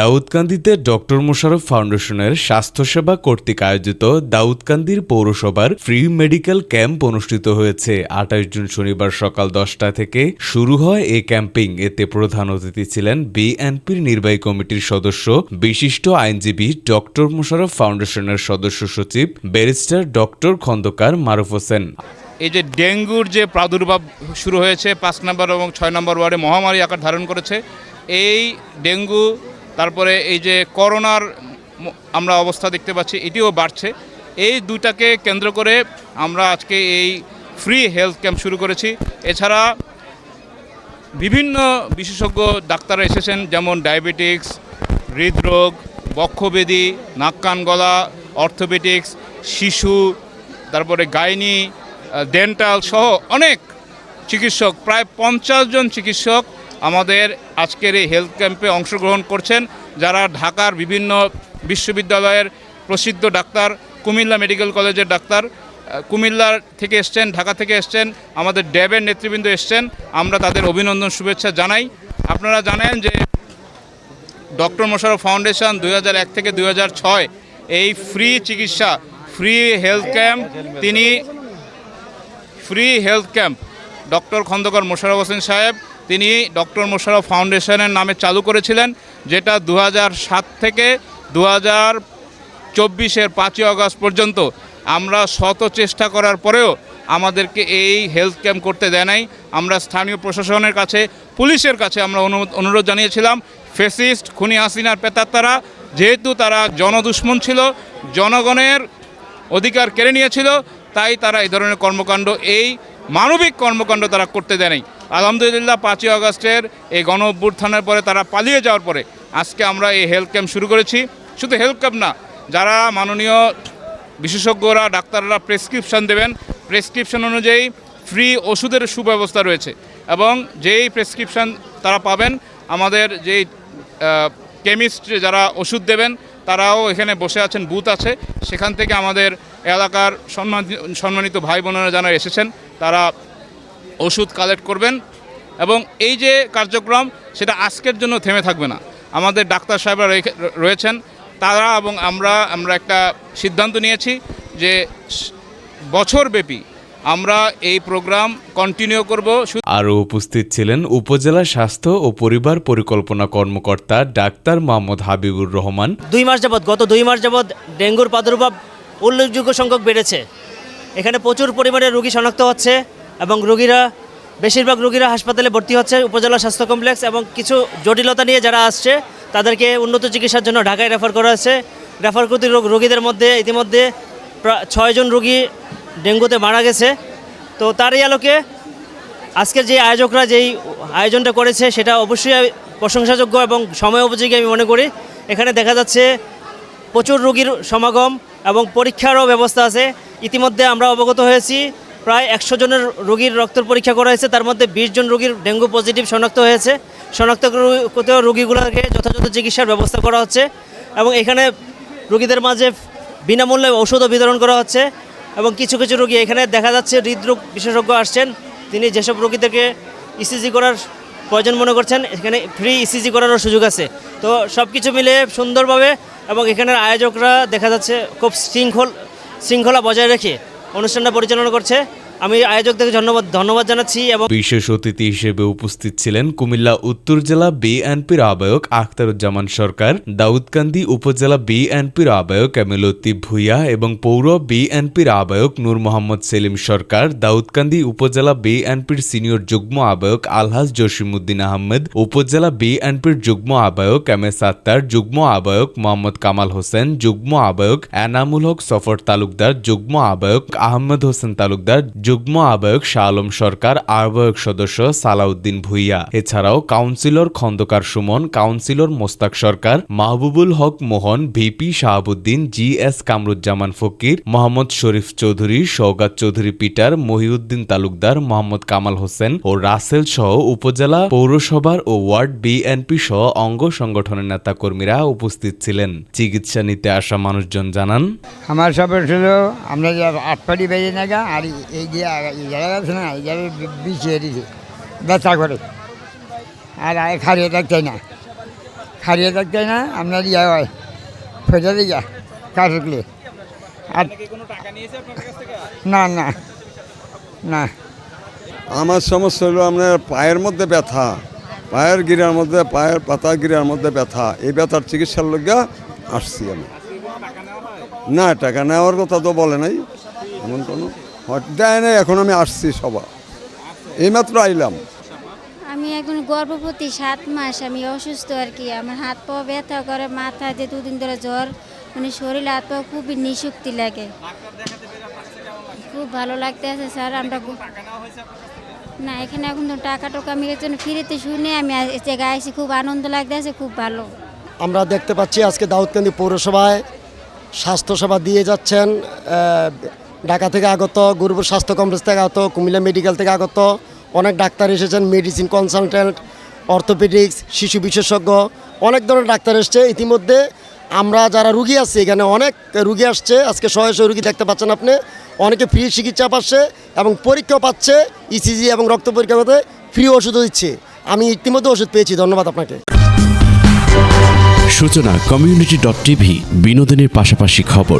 দাউদকান্দিতে doctor Mosharraf ফাউন্ডেশনের স্বাস্থ্যসেবা কর্তৃক আয়োজিত দাউদকান্দির পৌরসভার ফ্রি মেডিকেল ক্যাম্প অনুষ্ঠিত হয়েছে। আঠাশ জুন শনিবার সকাল দশটা থেকে শুরু হয় এই ক্যাম্পিং। এতে প্রধান অতিথি ছিলেন বিএনপির নির্বাহী কমিটির সদস্য, বিশিষ্ট আইনজীবী ডক্টর মোশাররফ ফাউন্ডেশনের সদস্য সচিব, ব্যারিস্টার ডক্টর খন্দকার মারুফ হোসেন। এই যে ডেঙ্গুর যে প্রাদুর্ভাব শুরু হয়েছে, পাঁচ নম্বর এবং ছয় নম্বর ওয়ার্ডে মহামারী আকার ধারণ করেছে এই ডেঙ্গু, তারপরে এই যে করোনার আমরা অবস্থা দেখতে পাচ্ছি, এটিও বাড়ছে। এই দুটাকে কেন্দ্র করে আমরা আজকে এই ফ্রি হেলথ ক্যাম্প শুরু করেছি। এছাড়া বিভিন্ন বিশেষজ্ঞ ডাক্তাররা এসেছেন, যেমন ডায়াবেটিক্স হৃদরোগ বক্ষবেদী নাক, কান, গলা অর্থোপেডিক্স শিশু, তারপরে গাইনি ডেন্টাল সহ অনেক চিকিৎসক, প্রায় পঞ্চাশ জন চিকিৎসক আমাদের আজকের এই হেলথ ক্যাম্পে অংশগ্রহণ করছেন, যারা ঢাকার বিভিন্ন বিশ্ববিদ্যালয়ের প্রসিদ্ধ ডাক্তার, কুমিল্লা মেডিকেল কলেজের ডাক্তার কুমিল্লার থেকে এসছেন, ঢাকা থেকে এসছেন, আমাদের ড্যাবের নেতৃবৃন্দ এসছেন, আমরা তাদের অভিনন্দন, শুভেচ্ছা জানাই। আপনারা জানেন যে ডক্টর মোশারফ ফাউন্ডেশন দুই থেকে দু হাজার ছয় এই ফ্রি চিকিৎসা ফ্রি হেলথ ক্যাম্প তিনি free health camp doctor Khandakar Mosharraf Hossain সাহেব তিনি ডক্টর মোশারফ ফাউন্ডেশনের নামে চালু করেছিলেন, যেটা দু সাত থেকে দু হাজার চব্বিশের পাঁচই আগস্ট পর্যন্ত আমরা শত চেষ্টা করার পরেও আমাদেরকে এই হেলথ ক্যাম্প করতে দেয় নাই। আমরা স্থানীয় প্রশাসনের কাছে, পুলিশের কাছে আমরা অনুরোধ জানিয়েছিলাম, ফেসিস্ট খুনি হাসিনার পেতাত্তারা, যেহেতু তারা জনদুশ্মন ছিল, জনগণের অধিকার কেড়ে নিয়েছিল, তাই তারা এই ধরনের কর্মকাণ্ড, এই মানবিক কর্মকাণ্ড তারা করতে দেয় নাই। আলহামদুলিল্লাহ, পাঁচই আগস্টের এই গণ অভ্যুত্থানের পরে তারা পালিয়ে যাওয়ার পরে আজকে আমরা এই হেলথ ক্যাম্প শুরু করেছি। শুধু হেলথ ক্যাম্প না, যারা মাননীয় বিশেষজ্ঞরা, ডাক্তাররা প্রেসক্রিপশন দেবেন প্রেসক্রিপশন অনুযায়ী ফ্রি ওষুধের সুব্যবস্থা রয়েছে এবং যেই প্রেসক্রিপশন তারা পাবেন, আমাদের যেই কেমিস্ট যারা ওষুধ দেবেন, তারাও এখানে বসে আছেন বুথ আছে। সেখান থেকে আমাদের এলাকার সম্মান, সম্মানিত ভাই বোনেরা যারা এসেছেন, তারা ওষুধ কালেক্ট করবেন এবং এই যে কার্যক্রম সেটা আজকের জন্য থেমে থাকবে না। আমাদের ডাক্তার সাহেবরা রয়েছেন। তারা এবং আমরা আমরা একটা সিদ্ধান্ত নিয়েছি যে বছরব্যাপী আমরা এই প্রোগ্রাম কন্টিনিউ করব। আরও উপস্থিত ছিলেন উপজেলা স্বাস্থ্য ও পরিবার পরিকল্পনা কর্মকর্তা ডাক্তার মোহাম্মদ হাবিবুর রহমান। দুই মাস যাবৎ গত দুই মাস যাবৎ ডেঙ্গুর প্রাদুর্ভাব উল্লেখযোগ্য সংখ্যক বেড়েছে। এখানে প্রচুর পরিমাণে রোগী শনাক্ত হচ্ছে। এবং রোগীরা, বেশিরভাগ রোগীরা হাসপাতালে ভর্তি হচ্ছে, উপজেলা স্বাস্থ্য কমপ্লেক্স এবং কিছু জটিলতা নিয়ে যারা আসছে, তাদেরকে উন্নত চিকিৎসার জন্য ঢাকায় রেফার করা হয়েছে। রেফার করতে রোগ- রোগীদের মধ্যে ইতিমধ্যে ছয়জন রোগী ডেঙ্গুতে মারা গেছে। তো তারই আলোকে আজকের যে আয়োজকরা যেই আয়োজনটা করেছে, সেটা অবশ্যই প্রশংসাযোগ্য এবং সময় উপযোগী আমি মনে করি। এখানে দেখা যাচ্ছে প্রচুর রোগীর সমাগম এবং পরীক্ষারও ব্যবস্থা আছে। ইতিমধ্যে আমরা অবগত হয়েছি প্রায় একশো জনের রোগীর রক্তের পরীক্ষা করা হয়েছে। তার মধ্যে বিশ জন রোগীর ডেঙ্গু পজিটিভ শনাক্ত হয়েছে। শনাক্তকৃত রোগীগুলোকে যথাযথ চিকিৎসার ব্যবস্থা করা হচ্ছে এবং এখানে রোগীদের মাঝে বিনামূল্যে ওষুধও বিতরণ করা হচ্ছে এবং কিছু কিছু রোগী এখানে দেখা যাচ্ছে হৃদরোগ বিশেষজ্ঞ আসছেন। তিনি যেসব রোগীদেরকে ইসিজি করার প্রয়োজন মনে করছেন, এখানে ফ্রি ইসিজি করারও সুযোগ আছে। তো সব কিছু মিলে সুন্দরভাবে এবং এখানের আয়োজকরা দেখা যাচ্ছে খুব শৃঙ্খল শৃঙ্খলা বজায় রেখে অনুষ্ঠানটা পরিচালনা করছে আমি আয়োজকদেরকে ধন্যবাদ ধন্যবাদ জানাচ্ছি এবং বিশেষ অতিথি হিসেবে উপস্থিত ছিলেন কুমিল্লা উত্তর জেলা বিএনপির আহ্বায়ক আখতারুজ্জামান সরকার, দাউদকান্দি উপজেলা বিএনপির আহ্বায়ক এমএলতি ভুইয়া এবং পৌর বিএনপির আহ্বায়ক নূর মোহাম্মদ সেলিম সরকার, দাউদকান্দি উপজেলা বিএনপির সিনিয়র যুগ্ম আহ্বায়ক আলহাজ জসিমুদ্দিন আহমেদ, উপজেলা বিএনপির যুগ্ম আহ্বায়ক এম এস আত্তার যুগ্ম আহ্বায়ক মোহাম্মদ কামাল হোসেন, যুগ্ম আহ্বায়ক এনামুল হক সফর তালুকদার, যুগ্ম আহ্বায়ক আহমেদ হোসেন তালুকদার যুগ্ম আহ্বায়ক শাহ আলম সরকার, আহ্বায়ক সদস্য সালাউদ্দিন ভুইয়া। এছাড়াও councillor Khandakar Sumon, councillor Mostak Sarkar, Mahbubul Haque Mohan, VP Shahabuddin, G S Kamruzzaman Fakir, Mohammad Sharif Chowdhury Saugat Chowdhury Peter, Mohiuddin Talukdar, Mohammad Kamal Hossain ও রাসেল সহ উপজেলা পৌরসভার ও ওয়ার্ড বিএনপি সহ অঙ্গ সংগঠনের নেতাকর্মীরা উপস্থিত ছিলেন। চিকিৎসা নিতে আসা মানুষজন জানান, আমার সব ছিল আমরা যে আটপাটি বেজে নাগা আর এই যে আগা- এই না বি- বিছিয়ে দিছে। ব্যথা করে। আর আয় খারিয়ে থাকতে না। খারিয়ে থাকতে না আপনার ইয়া হয় ফেটে দিয়া কাটলে আর না না না। আমার সমস্যা হলো আপনার পায়ের মধ্যে ব্যথা। পায়ের গিরার মধ্যে পায়ের পাতা গিরার মধ্যে ব্যথা। এই ব্যথার চিকিৎসার লজ্ঞা আসছি আমি। না টাকা নেওয়ার কথা তো বলে নাই। এমন কোনো দেয় নাই এখন আমি আসছি সবা এইমাত্র আইলাম। আমি এখন গর্ভবতী সাত মাস আমি অসুস্থ আর কি। আমার হাত পা ব্যথা করে মাথা দিয়ে দুদিন ধরে জ্বর মানে শরীর হাত পা খুবই নিশুক্তি লাগে। খুব ভালো লাগতে আছে স্যার আমরা না এখানে এখন তো টাকা টোকা আমি এর জন্য ফিরেতে শুনে আমি জায়গায় আইসি খুব আনন্দ লাগতে আছে খুব ভালো। আমরা দেখতে পাচ্ছি আজকে দাউদকান্দি পৌরসভায় স্বাস্থ্যসেবা দিয়ে যাচ্ছেন ঢাকা থেকে আগত, গুরুপুর স্বাস্থ্য কমপ্লেক্স থেকে আগত, কুমিল্লা মেডিকেল থেকে আগত, অনেক ডাক্তার এসেছেন মেডিসিন কনসালটেন্ট অর্থোপেডিক্স শিশু বিশেষজ্ঞ, অনেক ধরনের ডাক্তার এসছে। ইতিমধ্যে আমরা যারা রুগী আছি, এখানে অনেক রুগী আসছে। আজকে শয়ে শয়ে রুগী দেখতে পাচ্ছেন আপনি। অনেকে ফ্রি চিকিৎসা পাচ্ছে এবং পরীক্ষাও পাচ্ছে ইসিজি এবং রক্ত পরীক্ষা করতে ফ্রি ওষুধও দিচ্ছে। আমি ইতিমধ্যে ওষুধ পেয়েছি, ধন্যবাদ আপনাকে। সূচনা কমিউনিটি ডট টিভি বিনোদনের পাশাপাশি খবর।